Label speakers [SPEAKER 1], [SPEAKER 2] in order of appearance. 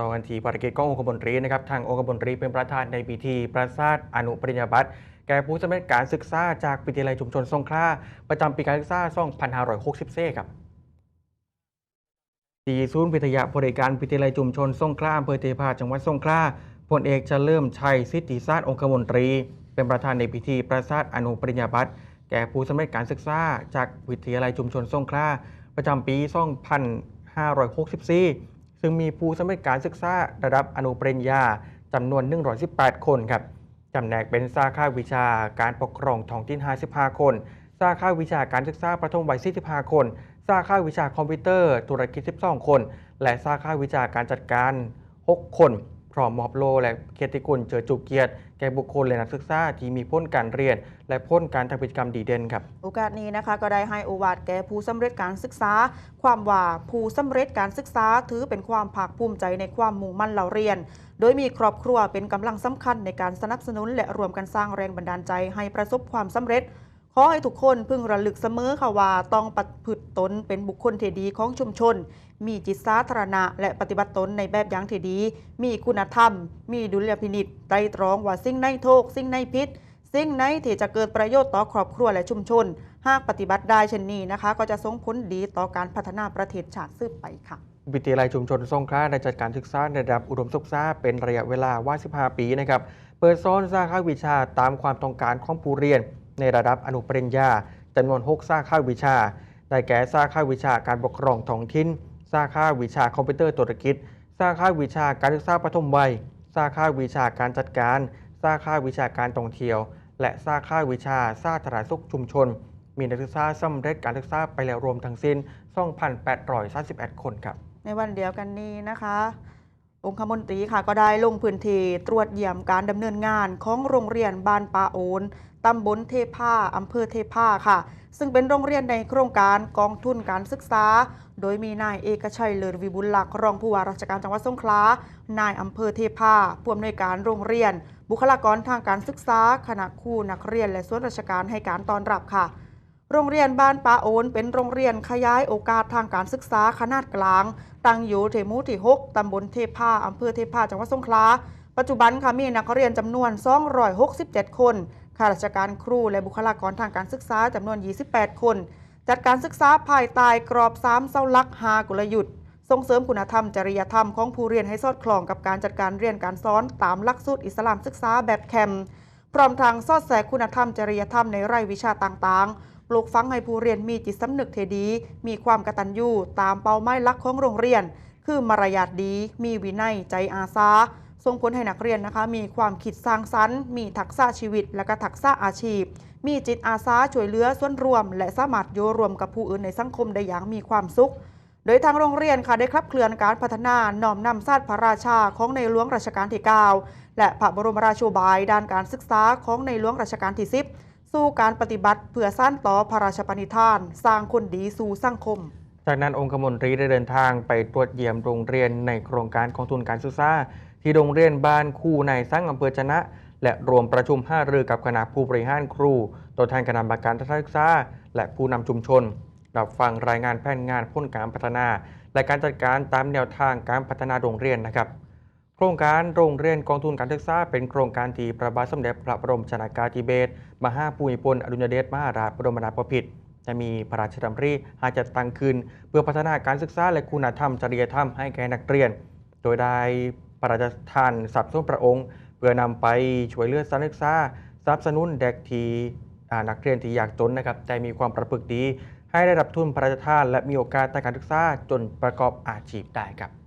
[SPEAKER 1] ต่อกันที่ภารกิจขององคมนตรีนะครับทางองคมนตรีเป็นประธานในพิธีประสาทอนุปริญญาบัตรแก่ผู้สำเร็จการศึกษาจากวิทยาลัยชุมชนสงขลาประจำปีการศึกษา2564ครับที่ศูนย์วิทยาบริการวิทยาลัยชุมชนสงขลาอำเภอเทพาจังหวัดสงขลาพลเอกเฉลิมชัยสิทธิศาสตร์องคมนตรี เป็นประธานในพิธีประสาทอนุปริญญาบัตรแก่ผู้สำเร็จการศึกษาจากวิทยาลัยชุมชนสงขลาประจำปี2564 ซึ่งมีผู้สมัครการศึกษาระดับอนุปริญญาจำนวน 118 คนครับจำแนกเป็นสาขาวิชาการปกครองท้องถิ่น 55 คนสาขาวิชาการศึกษาประถมวัย 45 คนสาขาวิชาคอมพิวเตอร์ ธุรกิจ 12 คน และสาขาวิชาการจัดการ 6 คน พร้อมมอบโลและเกียรติคุณเจอจุเกียรติแก่บุคคลและนักศึกษาที่มีพ้นการเรียน และพ้นการทำกิจกรรมดีเด่นครับ
[SPEAKER 2] โอกาสนี้นะคะก็ได้ให้โอวาทแก่ผู้สำเร็จการศึกษา ความว่าผู้สำเร็จการศึกษาถือเป็นความภาคภูมิใจในความมุ่งมั่นเราเรียน โดยมีครอบครัวเป็นกำลังสำคัญในการสนับสนุนและรวมกันสร้างแรงบันดาลใจให้ประสบความสำเร็จ ขอให้ทุกคนพึงระลึกเสมอค่ะว่าต้องปฏิพฤติตนเป็นบุคคลเที่ดีของชุมชน มีจิตสาธารณะ และปฏิบัติตนในแบบอย่างเที่ดี มีคุณธรรม มีดุลยพินิจไตรตรองว่าสิ่งในโทษสิ่งในพิษสิ่งไหนที่จะเกิดประโยชน์ต่อครอบครัวและชุมชน หากปฏิบัติได้เช่นนี้นะคะ ก็จะส่งผลดีต่อการพัฒนาประเทศชาติสืบไปค่ะ
[SPEAKER 1] วิทยาลัยชุมชนสงขลาได้จัดการศึกษาในระดับอุดมศึกษาเป็นระยะเวลาว่า 15 ปีนะครับ เปิดสอนสาขาวิชาตามความต้องการของผู้เรียน ในระดับอนุปริญญาจำนวน6สาขาวิชา ได้แก่สาขาวิชาการปกครองท้องถิ่นสาขาวิชาคอมพิวเตอร์ธุรกิจสาขาวิชาการศึกษาปฐมวัยสาขาวิชาการจัดการสาขาวิชาการท่องเที่ยว และสาขาวิชาสาธารณสุขชุมชน มีนักศึกษาสำเร็จการศึกษาไปแล้วรวมทั้งสิ้น 2,831 คนครับ
[SPEAKER 2] ในวันเดียวกันนี้นะคะ องคมนตรีค่ะก็ได้ลงพื้นที่ตรวจเยี่ยมการดำเนินงานของโรงเรียนบ้านปาโอนตำบลเทพาอำเภอเทพาค่ะ ซึ่งเป็นโรงเรียนในโครงการกองทุนการศึกษา โดยมีนายเอกชัยเลิศวิบุลลักษ์รองผู้ว่าราชการจังหวัดสงขลานายอำเภอเทพาผู้อำนวยการโรงเรียน บุคลากรทางการศึกษาคณะครูนักเรียนและส่วนราชการให้การต้อนรับค่ะ โรงเรียนบ้านปาโอนเป็นโรงเรียนขยายโอกาสทางการศึกษาขนาดกลาง ตั้งอยู่เทมูที่ 6 ตำบลเทพาอำเภอเทพาจังหวัดสงขลา ปัจจุบันค่ะมีนักเรียนจำนวน 267 คนข้าราชการครูและบุคลากรทางการศึกษาจำนวน 28 คน จัดการศึกษาภายใต้กรอบ 3เสาหลัก5กลยุทธ์ส่งเสริมคุณธรรมจริยธรรมของผู้เรียนให้สอดคล้องกับการจัดการเรียนการสอนตามหลักสูตรอิสลามศึกษาแบบแคมป์พร้อมทางสอดแทรกคุณธรรมจริยธรรมในรายวิชาต่างๆ ลูกฝังให้ผู้เรียนมีจิตสำนึกเทดี มีความกตัญญูตามเป้าหมายหลักของโรงเรียน คือมารยาทดี มีวินัยใจอาสาส่งผลให้นักเรียนนะคะ มีความคิดสร้างสรรค์ มีทักษะชีวิต และก็ทักษะอาชีพ มีจิตอาสาช่วยเหลือส่วนรวม และสามารถโยรวมกับผู้อื่นในสังคมได้อย่างมีความสุข โดยทางโรงเรียนค่ะได้ขับเคลื่อนการพัฒนาน้อมนำศาสตร์พระราชาของในหลวงรัชกาลที่ 9 และพระบรมราโชบายด้านการศึกษาของในหลวงรัชกาลที่ 10 สู่การปฏิบัติเพื่อสานต่อพระราชปณิธาน สร้างคนดีสู่สังคม
[SPEAKER 1] จากนั้นองคมนตรีได้เดินทางไปตรวจเยี่ยมโรงเรียนในโครงการกองทุนการศึกษาที่โรงเรียนบ้านคู่ในสร้างอำเภอชนะ และรวมประชุมห้ารือกับคณะผู้บริหารครู ตัวแทนคณะกรรมการทัศนศึกษาและผู้นำชุมชนรับฟังรายงานแผนงานพ้นการพัฒนา และการจัดการตามแนวทางการพัฒนาโรงเรียนนะครับ โครงการโรงเรียนกองทุนการศึกษาเป็นโครงการที่พระบาทสมเด็จพระบรมชนากาธิเบศรมหาภูมิพลอดุลยเดชมหาราชบรมนาถบพิตรจะมีพระราชดำริให้จัดตั้งขึ้น เพื่อพัฒนาการศึกษาและคุณธรรมจริยธรรมให้แก่นักเรียน โดยได้พระราชทานทรัพย์ส่วนพระองค์ เพื่อนำไปช่วยเหลือสานศึกษาสนับสนุนเด็กที่นักเรียนที่ยากจนนะครับใจมีความประพฤติดีให้ได้รับทุนพระราชทานและมีโอกาสในการศึกษาจนประกอบอาชีพได้ครับ